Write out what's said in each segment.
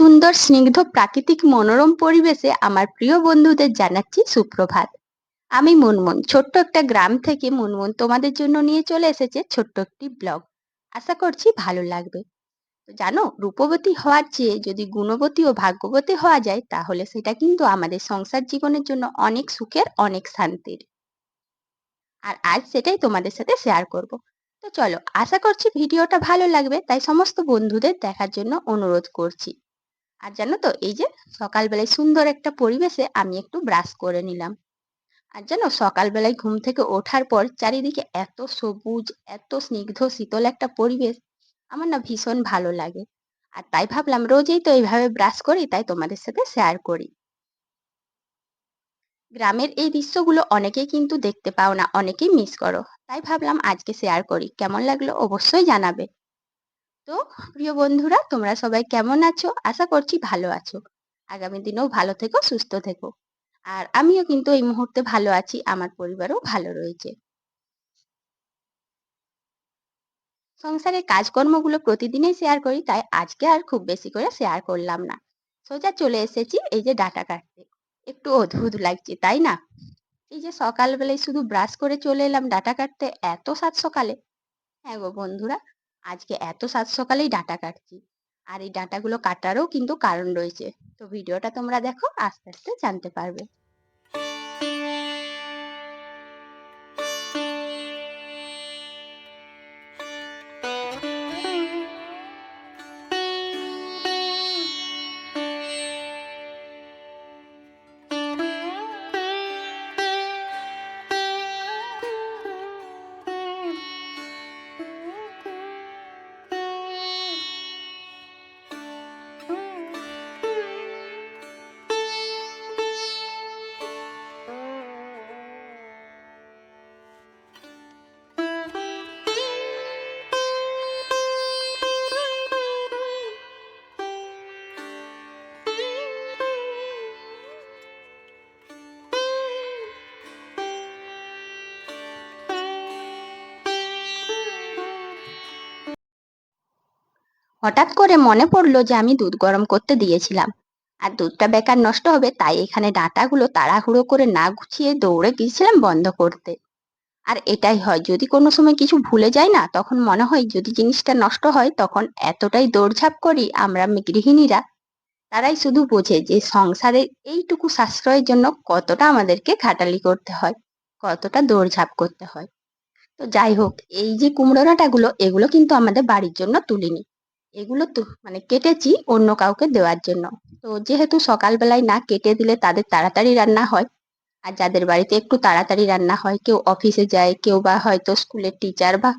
সুন্দর, স্নিগ্ধ, প্রাকৃতিক, মনোরম পরিবেশে আমার প্রিয় বন্ধুদের জানাচ্ছি সুপ্রভাত। আমি মুনমুন, ছোট্ট একটা গ্রাম থেকে মুনমুন তোমাদের জন্য নিয়ে চলে এসেছে ছোট্ট একটি ব্লগ। আশা করছি ভালো লাগবে। জানো, রূপবতী হওয়ার চেয়ে যদি গুণবতী ও ভাগ্যবতী হওয়া যায়, তাহলে সেটা কিন্তু আমাদের সংসার জীবনের জন্য অনেক সুখের, অনেক শান্তির। আর আজ সেটাই তোমাদের সাথে শেয়ার করব। তো চলো, আশা করছি ভিডিওটা ভালো লাগবে, তাই সমস্ত বন্ধুদের দেখার জন্য অনুরোধ করছি। আর জানো তো, এই যে সকালবেলায় সুন্দর একটা পরিবেশে আমি একটু ব্রাশ করে নিলাম। আর জানো, সকালবেলায় ঘুম থেকে ওঠার পর চারিদিকে এত সবুজ, এত স্নিগ্ধ, শীতল একটা পরিবেশ, আমার না ভীষণ ভালো লাগে। আর তাই ভাবলাম রোজই তো এইভাবে ব্রাশ করি, তাই তোমাদের সাথে শেয়ার করি। গ্রামের এই দৃশ্যগুলো অনেকেই কিন্তু দেখতে পাও না, অনেকেই মিস করো। তাই ভাবলাম আজকে শেয়ার করি, কেমন লাগল অবশ্যই জানাবে। তো প্রিয় বন্ধুরা, তোমরা সবাই কেমন আছো? আশা করছি ভালো আছো। আগামী দিনেও ভালো থেকো, সুস্থ থেকো। আর আমিও কিন্তু এই মুহূর্তে ভালো আছি, আমার পরিবারও ভালো রয়েছে। সংসারের কাজকর্মগুলো প্রতিদিনই শেয়ার করি, তাই আজকে আর খুব বেশি করে শেয়ার করলাম না। সোজা চলে এসেছি এই যে ডাটা কাটতে। একটু অদ্ভুত লাগছে, তাই না? এই যে সকালবেলায় শুধু ব্রাশ করে চলে এলাম ডাটা কাটতে, এত সাত সকালে। হ্যাঁ গো বন্ধুরা আজকে এত সাত সকালেই ডাটা কাটছি। আর এই ডাটাগুলো কাটারও কিন্তু কারণ রয়েছে। তো ভিডিওটা তোমরা দেখো, আস্তে আস্তে জানতে পারবে। হঠাৎ করে মনে পড়ল যে আমি দুধ গরম করতে দিয়েছিলাম। আর দুধটা বেকার নষ্ট হবে, তাই এখানে ডাঁটাগুলো তাড়াহুড়ো করে না গুছিয়ে দৌড়ে গিয়েছিলাম বন্ধ করতে। আর এটাই হয়, যদি কোনো সময় কিছু ভুলে যাই না, তখন মনে হয় যদি জিনিসটা নষ্ট হয়, তখন এতটাই দৌড়ঝাঁপ করি আমরা গৃহিণীরা, তারাই শুধু বোঝে যে সংসারের এইটুকু সাশ্রয়ের জন্য কতটা আমাদেরকে খাটালি করতে হয়, কতটা দৌড়ঝাঁপ করতে হয়। তো যাই হোক, এই যে কুমড়ো ডাঁটাগুলো এগুলো কিন্তু আমাদের বাড়ির জন্য তুলিনি। এগুলো তো মানে কেটেছি অন্য কাউকে দেওয়ার জন্য। তো যেহেতু সকালবেলায় না কেটে দিলে তাদের তাড়াতাড়ি রান্না হয়, আর যাদের বাড়িতে একটু তাড়াতাড়ি রান্না হয়, কেউ অফিসে যায়, কেউ বা হয়তো স্কুলের টিচার বা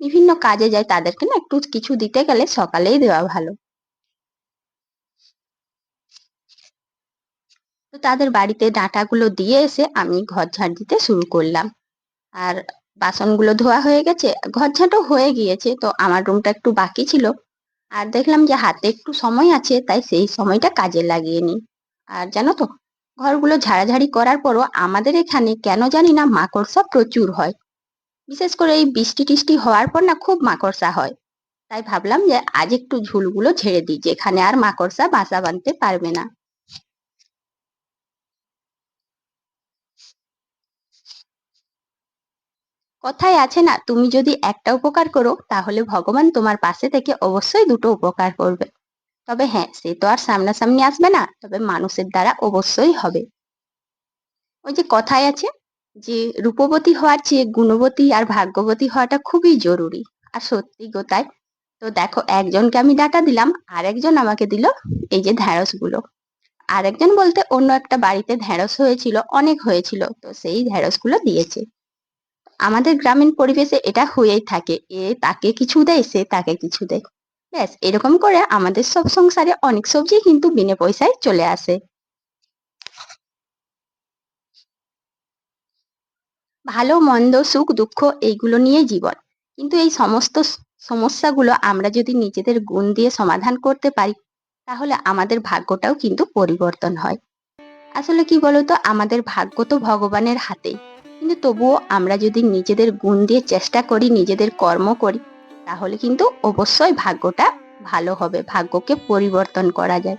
বিভিন্ন কাজে যায়, তাদেরকে না একটু কিছু দিতে গেলে সকালেই দেওয়া ভালো। তো তাদের বাড়িতে ডাঁটাগুলো দিয়ে এসে আমি ঘর ঝাড় দিতে শুরু করলাম। আর বাসনগুলো ধোয়া হয়ে গেছে, ঘর ঝাঁটও হয়ে গিয়েছে, তো আমার রুমটা একটু বাকি ছিল। আর দেখলাম যে হাতে একটু সময় আছে, তাই সেই সময়টা কাজে লাগিয়ে নিই। আর জানো তো, ঘরগুলো ঝাড়াঝাড়ি করার পরও আমাদের এখানে কেন জানি না মাকড়সা প্রচুর হয়। বিশেষ করে এই বৃষ্টি টিষ্টি হওয়ার পর না খুব মাকড়সা হয়। তাই ভাবলাম যে আজ একটু ঝুলগুলো ঝেড়ে দিই, যেখানে আর মাকড়সা বাসা বাঁধতে পারবে না। কথায় আছে না, তুমি যদি একটা উপকার করো, তাহলে ভগবান তোমার পাশে থেকে অবশ্যই দুটো উপকার করবে। তবে হ্যাঁ সে তো আর সামনাসামনি আসবে না, তবে মানুষের দ্বারা অবশ্যই হবে। ওই যে কথায় আছে যে, রূপবতী হওয়ার চেয়ে গুণবতী আর ভাগ্যবতী হওয়াটা খুবই জরুরি। আর সত্যি গো তাই তো দেখো, একজনকে আমি ডাটা দিলাম আর একজন আমাকে দিল এই যে ঢ্যাঁড়সগুলো আর একজন বলতে অন্য একটা বাড়িতে ঢ্যাঁড়স হয়েছিল, অনেক হয়েছিল, তো সেই ঢ্যাঁড়সগুলো দিয়েছে। আমাদের গ্রামীণ পরিবেশে এটা হয়েই থাকে। এ তাকে কিছু দেয়, সে তাকে কিছু দেয়। ব্যাস, এরকম করে আমাদের সব সংসারে অনেক সবজি কিন্তু বিনে পয়সায় চলে আসে। ভালো, মন্দ, সুখ, দুঃখ এইগুলো নিয়ে জীবন। কিন্তু এই সমস্ত সমস্যাগুলো আমরা যদি নিজেদের গুণ দিয়ে সমাধান করতে পারি, তাহলে আমাদের ভাগ্যটাও কিন্তু পরিবর্তন হয়। আসলে কি বলতো? আমাদের ভাগ্য তো ভগবানের হাতেই। কিন্তু তবুও আমরা যদি নিজেদের গুণ দিয়ে চেষ্টা করি, নিজেদের কর্ম করি, তাহলে কিন্তু অবশ্যই ভাগ্যটা ভালো হবে, ভাগ্যকে পরিবর্তন করা যায়।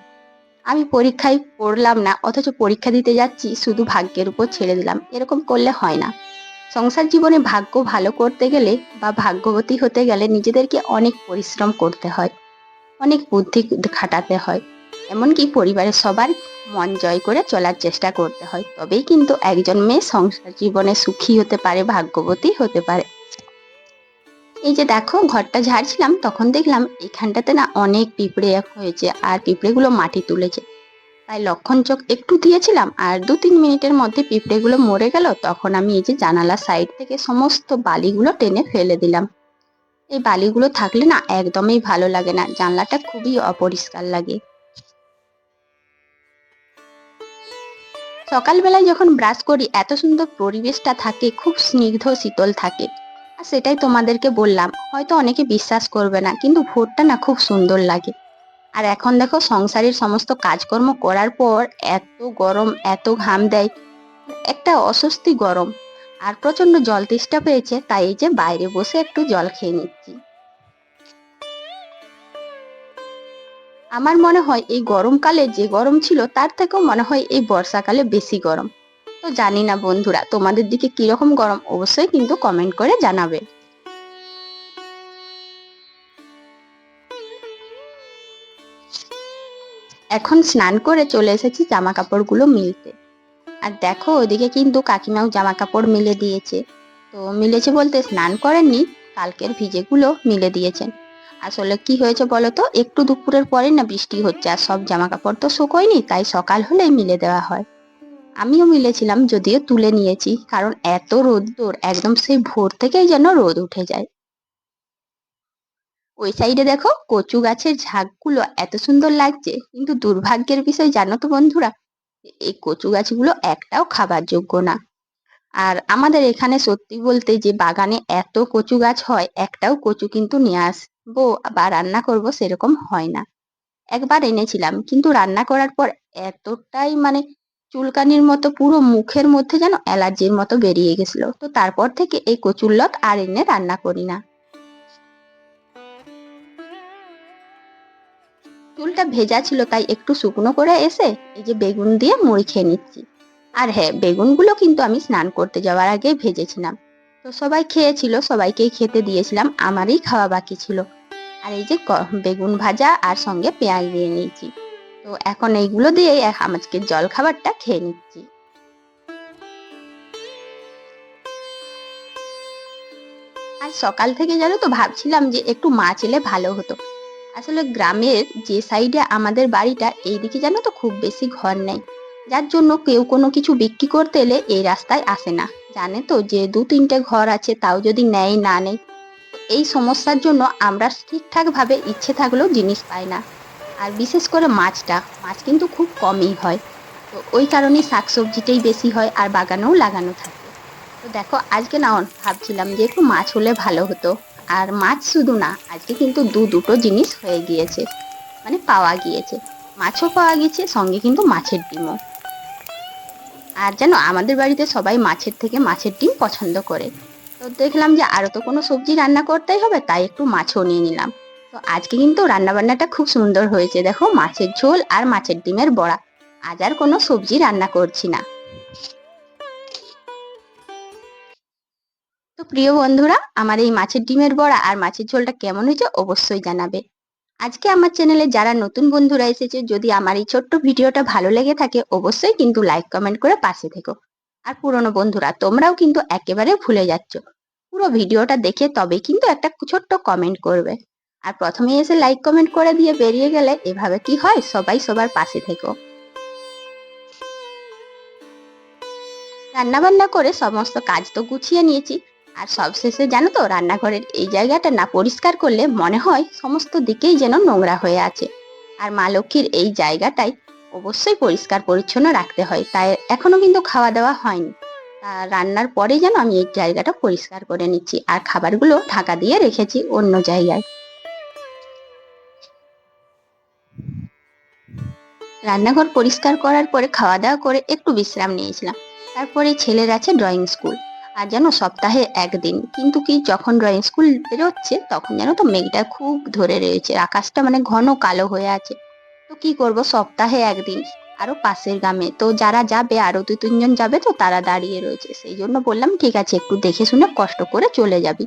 আমি পরীক্ষায় পড়লাম না, অথচ পরীক্ষা দিতে যাচ্ছি, শুধু ভাগ্যের উপর ছেড়ে দিলাম, এরকম করলে হয় না। সংসার জীবনে ভাগ্য ভালো করতে গেলে বা ভাগ্যবতী হতে গেলে নিজেদেরকে অনেক পরিশ্রম করতে হয়, অনেক বুদ্ধি খাটাতে হয়। এমনকি পরিবারের সবার মন জয় করে চলার চেষ্টা করতে হয়। তবেই কিন্তু একজন মেয়ে সংসার জীবনে সুখী হতে পারে, ভাগ্যবতী হতে পারে। এই যে দেখো, ঘরটা ঝাড়ছিলাম, তখন দেখলাম এখানটাতে না অনেক পিঁপড়ে হয়েছে আর পিঁপড়েগুলো মাটি তুলেছে। তাই লক্ষণ চোখ একটু দিয়েছিলাম আর দু তিন মিনিটের মধ্যে পিঁপড়েগুলো মরে গেল। তখন আমি এই যে জানালা সাইড থেকে সমস্ত বালিগুলো টেনে ফেলে দিলাম। এই বালিগুলো থাকলে না একদমই ভালো লাগে না। জানলাটা খুবই অপরিষ্কার লাগে। সকালবেলায় যখন ব্রাশ করি, এত সুন্দর পরিবেশটা থাকে, খুব স্নিগ্ধ শীতল থাকে। আর সেটাই তোমাদেরকে বললাম, হয়তো অনেকে বিশ্বাস করবে না, কিন্তু ভোরটা না খুব সুন্দর লাগে। আর এখন দেখো সংসারের সমস্ত কাজকর্ম করার পর এত গরম, এত ঘাম দেয়, একটা অস্বস্তি গরম। আর প্রচণ্ড জল তেষ্টা পেয়েছে, তাই এই যে বাইরে বসে একটু জল খেয়ে নিচ্ছি। আমার মনে হয় এই গরমকালে যে গরম ছিল, তার থেকেও মনে হয় এই বর্ষাকালে বেশি গরম। তো জানি না বন্ধুরা, তোমাদের দিকে কীরকম গরম, অবশ্যই কিন্তু কমেন্ট করে জানাবে। এখন স্নান করে চলে এসেছি জামা কাপড়গুলো মিলতে। আর দেখো, ওদিকে কিন্তু কাকিমাও জামা কাপড় মিলে দিয়েছে। তো মিলেছে বলতে স্নান করেননি, কালকের ভিজেগুলো মিলে দিয়েছেন। আসলে কি হয়েছে বলো তো একটু দুপুরের পরে না বৃষ্টি হচ্ছে আর সব জামা কাপড় তো শুকোয়নি, তাই সকাল হলেই মিলে দেওয়া হয়। আমিও মিলেছিলাম, যদিও তুলে নিয়েছি, কারণ এত রোদ্দুর একদম সেই ভোর থেকেই যেন রোদ উঠে যায়। ওই সাইডে দেখো, কচু গাছের ঝাঁকগুলো এত সুন্দর লাগছে, কিন্তু দুর্ভাগ্যের বিষয় জানো তো বন্ধুরা, এই কচু গাছগুলো একটাও খাবার যোগ্য না। আর আমাদের এখানে সত্যি বলতে যে বাগানে এত কচু গাছ হয়, একটাও কচু কিন্তু নিয়ে আসব বা রান্না করব সেরকম হয় না। একবার এনেছিলাম, কিন্তু রান্না করার পর এতটাই মানে চুলকানির মতো পুরো মুখের মধ্যে যেন অ্যালার্জির মতো বেরিয়ে গেছিল। তো তারপর থেকে এই কচুর কচুরলত আর এনে রান্না করি না। চুলটা ভেজা ছিল, তাই একটু শুকনো করে এসে এই যে বেগুন দিয়ে মুড়ি খেয়ে নিচ্ছি। আর হ্যাঁ বেগুনগুলো কিন্তু আমি স্নান করতে যাওয়ার আগে ভেজেছিলাম। তো সবাই খেয়েছিল, সবাইকেই খেতে দিয়েছিলাম, আমারই খাওয়া বাকি ছিল। আর এই যে বেগুন ভাজা আর সঙ্গে পেঁয়াজ দিয়ে নিয়েছি। তো এখন এইগুলো দিয়ে আজকে জল খাবারটা খেয়ে নিচ্ছি। আর সকাল থেকে জানো তো, ভাবছিলাম যে একটু মাছ এলে ভালো হতো। আসলে গ্রামের যে সাইডে আমাদের বাড়িটা, এইদিকে জানো তো খুব বেশি ঘর নেই। যার জন্য কেউ কোনো কিছু বিক্রি করতে এলে এই রাস্তায় আসে না। জানে তো যে দু তিনটে ঘর আছে তাও যদি নেয় না নেয়। এই সমস্যার জন্য আমরা ঠিকঠাকভাবে ইচ্ছে থাকলেও জিনিস পাই না। আর বিশেষ করে মাছটা, মাছ কিন্তু খুব কমই হয়। তো ওই কারণেই শাকসবজিটাই বেশি হয় আর বাগানেও লাগানো থাকে। তো দেখো, আজকে না ভাবছিলাম যে একটু মাছ হলে ভালো হতো। আর মাছ শুধু না, আজকে কিন্তু দু দুটো জিনিস হয়ে গিয়েছে। মানে পাওয়া গিয়েছে। মাছও পাওয়া গেছে সঙ্গে কিন্তু মাছের ডিমও। আর যেন আমাদের বাড়িতে সবাই মাছের থেকে মাছের ডিম পছন্দ করে। তো দেখলাম যে আরও তো কোনো সবজি রান্না করতেই হবে, তাই একটু মাছও নিয়ে নিলাম। তো আজকে কিন্তু রান্নাবান্নাটা খুব সুন্দর হয়েছে, দেখো মাছের ঝোল আর মাছের ডিমের বড়া। আজ আর কোনো সবজি রান্না করছি না। তো প্রিয় বন্ধুরা, আমার এই মাছের ডিমের বড়া আর মাছের ঝোলটা কেমন হয়েছে অবশ্যই জানাবে। আজকে আমার চ্যানেলে যারা নতুন বন্ধুরা এসেছে, যদি আমার এই ছোট্ট ভিডিওটা ভালো লেগে থাকে, অবশ্যই কিন্তু লাইক কমেন্ট করে পাশে থেকো। আর পুরনো বন্ধুরা, তোমরাও কিন্তু একেবারে ভুলে যাচ্ছ। পুরো ভিডিওটা দেখে তবে কিন্তু একটা ছোট্ট কমেন্ট করবে। আর প্রথমে এসে লাইক কমেন্ট করে দিয়ে বেরিয়ে গেলে এভাবে কি হয়? সবাই সবার পাশে থেকো। রান্নাবান্না করে সমস্ত কাজ তো গুছিয়ে নিয়েছি। আর সবশেষে জানো তো, রান্নাঘরের এই জায়গাটা না পরিষ্কার করলে মনে হয় সমস্ত দিকেই যেন নোংরা হয়ে আছে। আর মা লক্ষ্মীর এই জায়গাটাই অবশ্যই পরিষ্কার পরিচ্ছন্ন রাখতে হয়, তাই এখনও কিন্তু খাওয়া দাওয়া হয়নি। রান্নার পরে যেন আমি এই জায়গাটা পরিষ্কার করে নিচ্ছি, আর খাবারগুলো ঢাকা দিয়ে রেখেছি অন্য জায়গায়। রান্নাঘর পরিষ্কার করার পরে খাওয়া দাওয়া করে একটু বিশ্রাম নিয়েছিলাম। তারপরে ছেলের আছে ড্রয়িং স্কুল। আর যেন সপ্তাহে একদিন। কিন্তু কি যখন ড্রয়িং স্কুল বেরোচ্ছে, তখন যেন তো মেঘটা খুব ধরে রয়েছে। আকাশটা মানে ঘন কালো হয়ে আছে। তো কি করব? সপ্তাহে একদিন। আরও পাশের গ্রামে। তো যারা যাবে, আরও দু তিনজন যাবে, তো তারা দাঁড়িয়ে রয়েছে। সেই জন্য বললাম, ঠিক আছে, একটু দেখে শুনে কষ্ট করে চলে যাবি।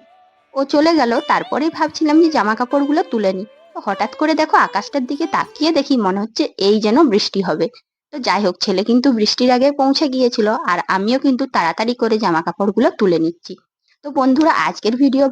ও চলে গেল। তারপরেই ভাবছিলাম যে জামা কাপড়গুলো তুলে নি হঠাৎ করে দেখো, আকাশটার দিকে তাকিয়ে দেখি মনে হচ্ছে এই যেন বৃষ্টি হবে। তো যাই হোক, ছেলে কিন্তু বৃষ্টির আগে পৌঁছে গিয়েছিল আর আমিও কিন্তু তাড়াতাড়ি করে জামা কাপড়গুলো তুলে নিচ্ছি। তো বন্ধুরা, আজকের ভিডিও